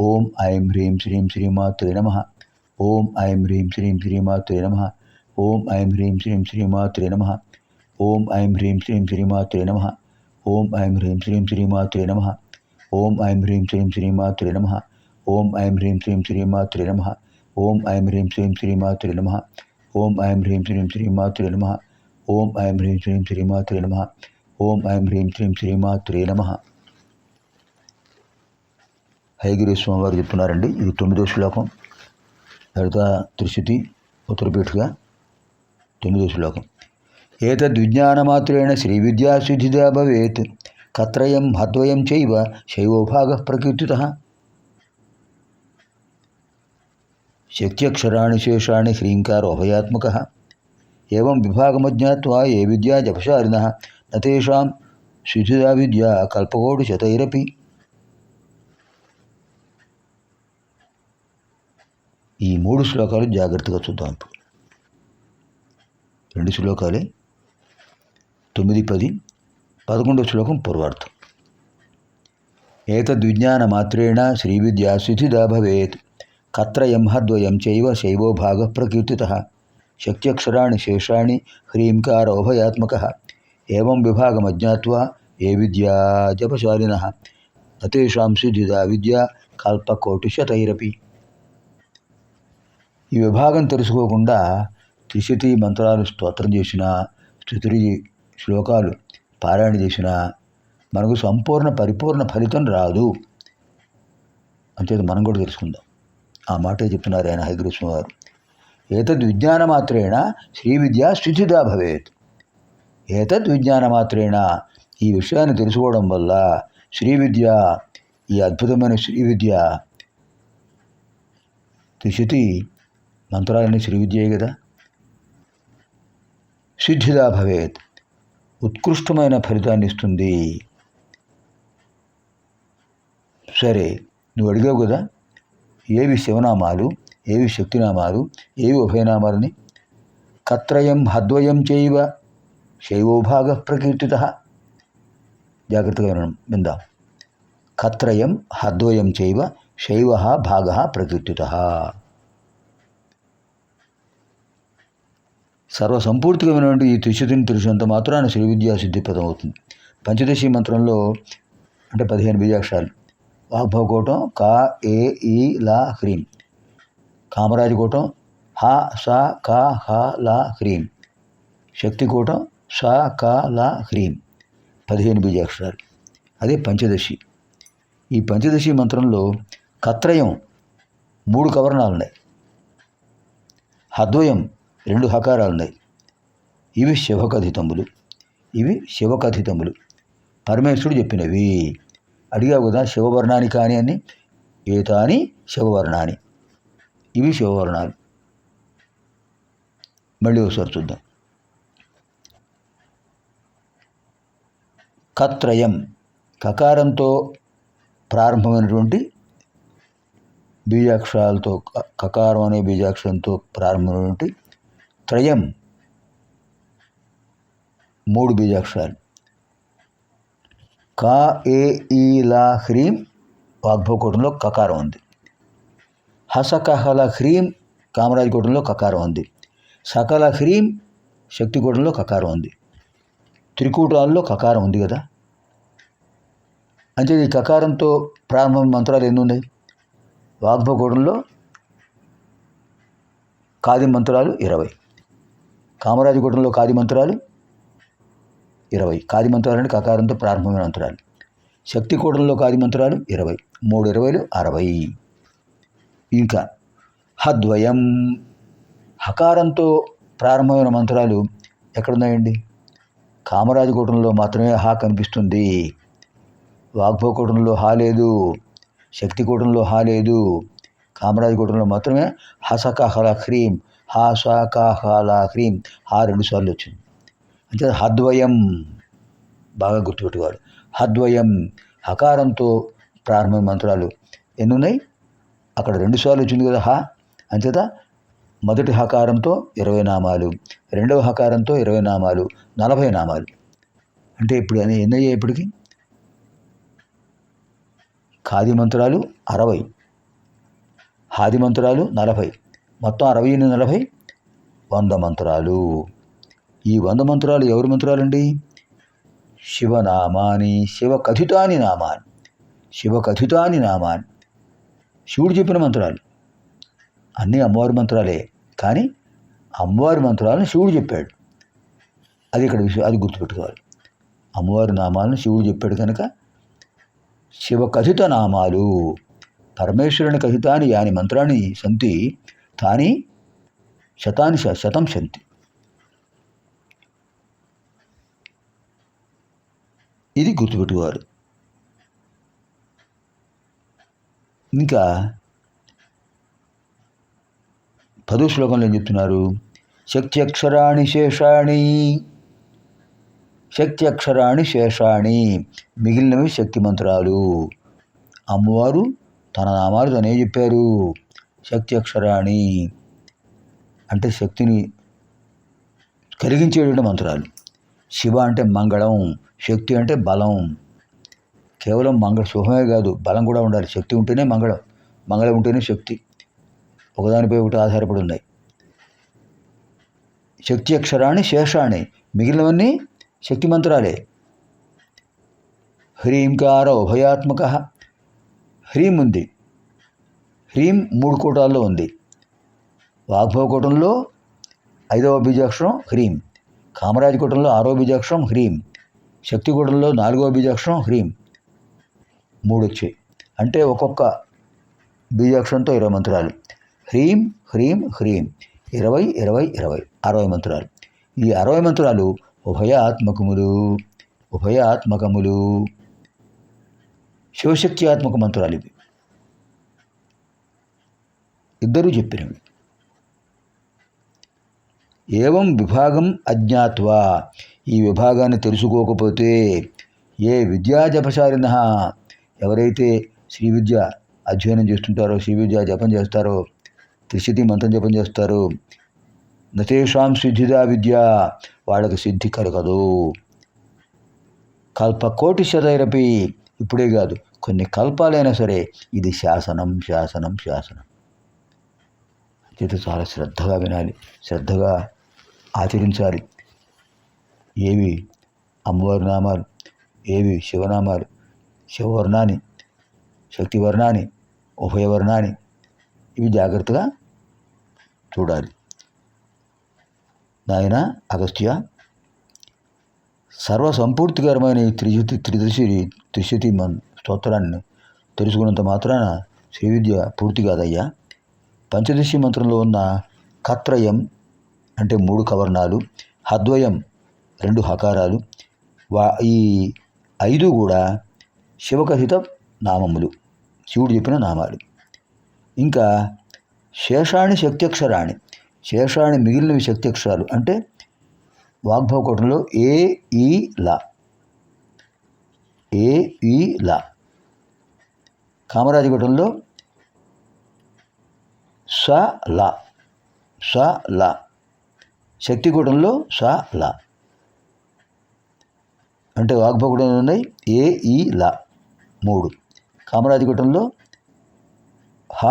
ఓం ఐం హ్రీం శ్రీం శ్రీమాత్రే నమ ఓం ఐం హ్రీం శ్రీం శ్రీమాత్రే నమ ఓం ఐం హ్రీం శ్రీం శ్రీమాత్రే నమ ఓం ఐం హ్రీం శ్రీం శ్రీమాత్రే నమ ఓం ఐం హ్రీం శ్రీం శ్రీమాత్రే నమ ఓం ఐం హ్రీం శ్రీం శ్రీమాత్రే నమ ఓం ఐం హ్రీం శ్రీం శ్రీమాత్రే నమ ఓం ఐం హ్రీం శ్రీం శ్రీమాత్రే నమ ఓం ఐం హ్రీం శ్రీం శ్రీమాత్రే నమ ఓం ఐం హ్రీం శ్రీం శ్రీమాత్రే నమ ఓం ఐం హ్రీం శ్రీం శ్రీమాత్రే నమ హైగిరి స్వామి వారు చెప్తున్నారండి. ఇది తొమ్మిదో శ్లోకం. తర్వాత త్రిశుతి ఉత్తరపీఠగా తొమ్మిదో శ్లోకం. ఏతద్విజ్ఞానమాత్రేణ శ్రీ విద్యా భవేత్. కత్రయం హద్వయం చైవ శైవోభాగ ప్రకీర్తిత. శక్త్యక్షరాణి శేషాణి హ్రీంకారోభయాత్మక ఏం విభాగమజ్ఞావా ఏ విద్యా జపశారిణ. నేషాం శుచిదా విద్యా కల్పకోటి శతైరపి. ఈ మూడు శ్లోకాలు జాగ్రత్తగా చూద్దాం ఇప్పుడు. రెండు శ్లోకాలే. తొమ్మిది పది పదకొండవ శ్లోకం పూర్వార్థం. ఏతద్విజ్ఞాన మాత్రేణ శ్రీ విద్యా భవేత్ కత్రయం హద్వయం చైవ శైవో భాగ ప్రకీర్తిత శక్త్యక్షరాణి శేషాణి హ్రీంకార ఉభయాత్మక ఏం విభాగమజ్ఞావా ఏ విద్యా జపశాలిన నతేషాం శుద్ధిదా విద్యా కల్పకోటిశతైరపి ఈ విభాగం తెలుసుకోకుండా త్రిశతి మంత్రాలు స్తోత్రం చేసిన స్థుతి శ్లోకాలు పారాయణ చేసిన మనకు సంపూర్ణ పరిపూర్ణ ఫలితం రాదు. అంతేత మనం కూడా తెలుసుకుందాం. ఆ మాటే చెప్తున్నారు ఆయన హైగ్రీష్మ వారు ఏతద్ విజ్ఞాన మాత్రేణ శ్రీ విద్య స్థితిదా భవేత్. ఏతద్ విజ్ఞాన మాత్రేణ ఈ విషయాన్ని తెలుసుకోవడం వల్ల శ్రీ విద్య ఈ అద్భుతమైన శ్రీ విద్య త్రిశతి మంత్రాలన్నీ శ్రీ విద్యే కదా? సిద్ధిదా భవేత్ ఉత్కృష్టమైన ఫలితాన్ని ఇస్తుంది. సరే నువ్వు అడిగావు కదా ఏవి శివనామాలు ఏవి శక్తినామాలు ఏవి ఉభయనామాలని? కత్రయం హద్వయం చేయవ శైవోభాగ ప్రకీర్తిత. జాగ్రత్తగా వినడం విందాం. కత్రయం హద్వయం చేయవ శైవ భాగ ప్రకీర్తిత. సర్వసంపూర్తికమైనటువంటి ఈ త్రిశతిని తెలిసినంత మాత్రాన శ్రీ విద్యా సిద్ధిప్రదం అవుతుంది పంచదశి మంత్రంలో అంటే పదిహేను బీజాక్షరాలు. వాగ్భవకోటం కా ఏ ఈ లా హ్రీం. కామరాజకోటం హ స క హ లా హ్రీం. శక్తికోటం స క లా హ్రీం. పదిహేను బీజాక్షరాలు. అదే పంచదశి. ఈ పంచదశి మంత్రంలో కత్రయం మూడు కవర్ణాలు ఉన్నాయి హద్వయం రెండు హకారాలు ఉన్నాయి. ఇవి శివకథితములు ఇవి శివకథితములు పరమేశ్వరుడు చెప్పినవి. అడిగావు కదా శివవర్ణాని కాని అని? ఏతాని శివవర్ణాని? ఇవి శివవర్ణాలు. మళ్ళీ ఒకసారి చూద్దాం. కత్రయం. కకారంతో ప్రారంభమైనటువంటి బీజాక్షరాలతో కకారం అనే బీజాక్షరంతో ప్రారంభమైనటువంటి త్రయం. మూడు బీజాక్షరాలు. కా ఏ ఈ లా హ్రీం వాగ్భవకోటంలో కకారం ఉంది. హసకహల హ్రీం కామరాజకోటంలో కకారం ఉంది. సకల హ్రీం శక్తికోటంలో కకారం ఉంది. త్రికూటాల్లో కకారం ఉంది కదా. అంటే ఈ కకారంతో ప్రారంభ మంత్రాలు ఎన్ని ఉన్నాయి? వాగ్భవకోటంలో కాది మంత్రాలు ఇరవై. కామరాజకోటంలో కాది మంత్రాలు ఇరవై కాది మంత్రాలని కకారంతో ప్రారంభమైన మంత్రాలు శక్తి కూటంలో కాది మంత్రాలు ఇరవై మూడు ఇరవైలు అరవై. ఇంకా హద్వయం. హకారంతో ప్రారంభమైన మంత్రాలు ఎక్కడున్నాయండి? కామరాజకూటంలో మాత్రమే హా కనిపిస్తుంది. వాగ్భోకూటంలో హా లేదు. శక్తి కూటంలో హా లేదు. కామరాజు కూటంలో మాత్రమే హసక హల హ్రీం హాసక హల హ్రీం హా రెండు సార్లు వచ్చింది. అంటే హద్వయం బాగా గుర్తుపెట్టుకోవాలి. హద్వయం హకారంతో ప్రారంభ మంత్రాలు ఎన్ని ఉన్నాయి అక్కడ రెండు సార్లు వచ్చింది కదా హ. అంచేత మొదటి హకారంతో ఇరవై నామాలు రెండవ హకారంతో ఇరవై నామాలు నలభై నామాలు. అంటే ఇప్పుడు అని ఎన్ని అయ్యాయి ఇప్పటికి? ఖాది మంత్రాలు అరవై హాది మంత్రాలు నలభై. మొత్తం అరవై ఎనిమిది నలభై వంద మంత్రాలు. ఈ వంద మంత్రాలు ఎవరి మంత్రాలండి? శివనామాని శివకథితాని నామాన్. నామాని నామాన్. నామాని శివుడు చెప్పిన మంత్రాలు. అన్నీ అమ్మవారి మంత్రాలే. కానీ అమ్మవారి మంత్రాలను శివుడు చెప్పాడు. అది ఇక్కడ విషయం అది గుర్తుపెట్టుకోవాలి. అమ్మవారి నామాలను శివుడు చెప్పాడు కనుక శివకథిత నామాలు. పరమేశ్వరుని కథితాని యాని మంత్రాన్ని సంతి తాని శతాని శ- శతం శంతి. ఇది గుర్తుపెట్టుకోవాలి. ఇంకా పదో శ్లోకంలో ఏం చెప్తున్నారు? శక్త్యక్షరాణి శేషాణి శక్తి అక్షరాణి శేషాణి మిగిలినవి శక్తి మంత్రాలు అమ్మవారు తన నామాలు తనే చెప్పారు. శక్తి అక్షరాణి అంటే శక్తిని కలిగించేటువంటి మంత్రాలు. శివ అంటే మంగళం శక్తి అంటే బలం. కేవలం మంగళ శుభమే కాదు బలం కూడా ఉండాలి. శక్తి ఉంటేనే మంగళం మంగళం ఉంటేనే శక్తి. ఒకదానిపై ఒకటి ఆధారపడి ఉన్నాయి. శక్తి అక్షరాన్ని శేషాన్ని మిగిలినవన్నీ శక్తి మంత్రాలే. హ్రీంకార ఉభయాత్మక. హ్రీం ఉంది. హ్రీం మూడు కోటాల్లో ఉంది. వాగ్భవకూటంలో ఐదవ బీజాక్షరం హ్రీం కామరాజకూటంలో ఆరో బీజాక్షరం హ్రీం శక్తి కూటంలో నాలుగవ బీజాక్షరం హ్రీం మూడు వచ్చాయి. అంటే ఒక్కొక్క బీజాక్షరంతో ఇరవై మంత్రాలు. హ్రీం హ్రీం హ్రీం ఇరవై ఇరవై ఇరవై అరవై మంత్రాలు. ఈ అరవై మంత్రాలు ఉభయాత్మకములు ఉభయాత్మకములు. ఆత్మక మంత్రాలు ఇవి. ఇద్దరూ చెప్పినవి ఏవం విభాగం అజ్ఞాత్వా? ఈ విభాగాన్ని తెలుసుకోకపోతే ఏ విద్యా జపశాలిన ఎవరైతే శ్రీ విద్య అధ్యయనం చేస్తుంటారో శ్రీ విద్య జపం చేస్తారో త్రిశతి మంత్రం జపం చేస్తారు నతేషాం సిద్ధిదా విద్య వాళ్ళకి సిద్ధి కలగదు. కల్పకోటి శతైరపి ఇప్పుడే కాదు కొన్ని కల్పాలైనా సరే ఇది శాసనం శాసనం శాసనం. చేత చాలా శ్రద్ధగా వినాలి శ్రద్ధగా ఆచరించాలి. ఏవి అమ్మవారి నామాలు ఏవి శివనామాలు శివవర్ణాన్ని శక్తివర్ణాన్ని ఉభయవర్ణాన్ని ఇవి జాగ్రత్తగా చూడాలి. నాయన అగస్త్య సర్వసంపూర్తికరమైన ఈ త్రిశుతి త్రిదశి త్రిశుతి మన్ స్తోత్రాన్ని తెలుసుకున్నంత మాత్రాన శ్రీ విద్య పూర్తి కాదయ్యా. పంచదశి మంత్రంలో ఉన్న కత్రయం అంటే మూడు కవర్ణాలు హద్వయం రెండు హకారాలు వా ఈ ఐదు కూడా శివకహిత నామములు శివుడు చెప్పిన నామాలు. ఇంకా శేషాణి శక్త్యక్షరాణి శేషాణి మిగిలినవి శక్త్యక్షరాలు అంటే వాగ్భవకోటంలో ఏ ఈ లా. ఏ ఈ లా. కామరాజకోటంలో స లా. స లా. శక్తికూటంలో స లా. అంటే వాగ్భవకూటంలో ఉన్నాయి. ఏ ఈ ల. మూడు. కామరాజకూటంలో హ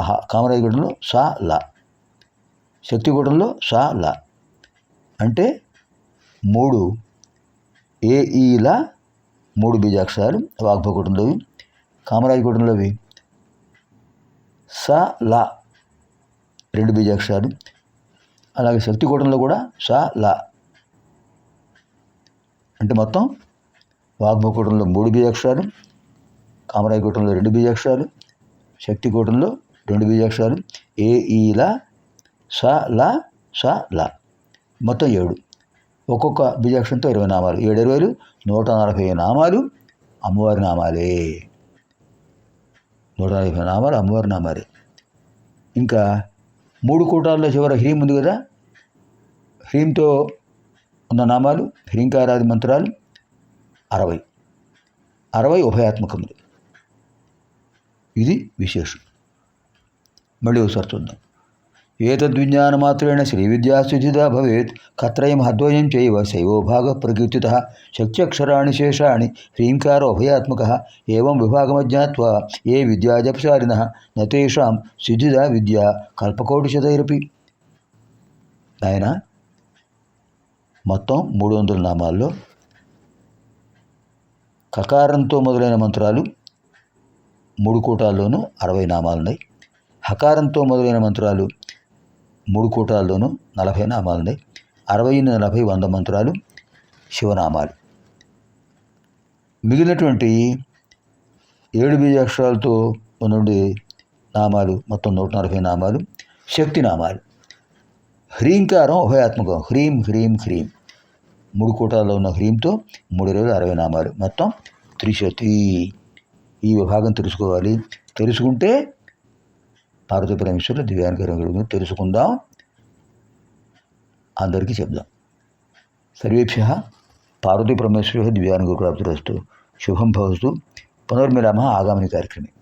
హ. కామరాజకూటంలో స లా. శక్తికూటంలో స లా. అంటే మూడు. ఏ ఈల మూడు బీజాక్షరాలు వాగ్భకూటంలోవి కామరాజకూటంలోవి స ల. రెండు బీజాక్షరాలు. అలాగే శక్తికూటంలో కూడా స లా. అంటే మొత్తం వాగ్మకూటంలో మూడు బీజాక్షరాలు కామరాయకూటంలో రెండు బీజాక్షరాలు శక్తికూటంలో రెండు బీజాక్షరాలు ఏ ఈ లా స లా స లా. మొత్తం ఏడు. ఒక్కొక్క బీజాక్షరంతో ఇరవై నామాలు. ఏడు ఇరవైలు నూట నలభై నామాలు అమ్మవారి నామాలే. నూట నలభై నామాలు అమ్మవారి నామాలే. ఇంకా మూడు కూటాల్లో చివర హ్రీం ఉంది కదా? హ్రీంతో ఉన్న నామాలు హ్రీంకారాది మంత్రాలు అరవై. అరవై ఉభయాత్మకములు ఇది విశేషం. మళ్ళీ ఒకసారి చూద్దాం. ఏతద్విజ్ఞానమాత్రేణ శ్రీ విద్యాస్థితిదా భవేత్ కత్రయం అద్వయం చైవ శైవో భాగ ప్రకీర్తిత శక్త్యక్షరాణి శేషాణి హ్రీంకారో ఉభయాత్మక ఏం విభాగమజ్ఞాత్వా ఏ విద్యాజపచారిణ నేషాం సిద్ధిద విద్య కల్పకోటిశతైరపి ఆయన మొత్తం మూడు వందల నామాల్లో కకారంతో మొదలైన మంత్రాలు మూడు కూటాల్లోనూ అరవై నామాలున్నాయి. హకారంతో మొదలైన మంత్రాలు మూడు కూటాల్లోనూ నలభై నామాలు ఉన్నాయి అరవై నలభై వంద మంత్రాలు శివనామాలు. మిగిలినటువంటి ఏడు బీజాక్షరాలతో ఉన్నటువంటి నామాలు మొత్తం నూట నలభై నామాలు శక్తి నామాలు. హ్రీంకారం ఉభయాత్మకం. హ్రీం హ్రీం హ్రీం. మూడు కూటాల్లో ఉన్న హ్రీంతో మూడు ఇరవై అరవై నామాలు మొత్తం త్రిశతి. ఈ విభాగం తెలుసుకోవాలి. తెలుసుకుంటే పార్వతీ పరమేశ్వరులు దివ్యానుగ్రహం కలుగుతుంది. తెలుసుకుందాం. అందరికీ చెప్దాం. సర్వేభ్య పార్వతీ పరమేశ్వర దివ్యానుగ్రహ ప్రాప్తిరస్తు శుభం భవస్తు. పునర్మిలామ ఆగామిని కార్యక్రమే.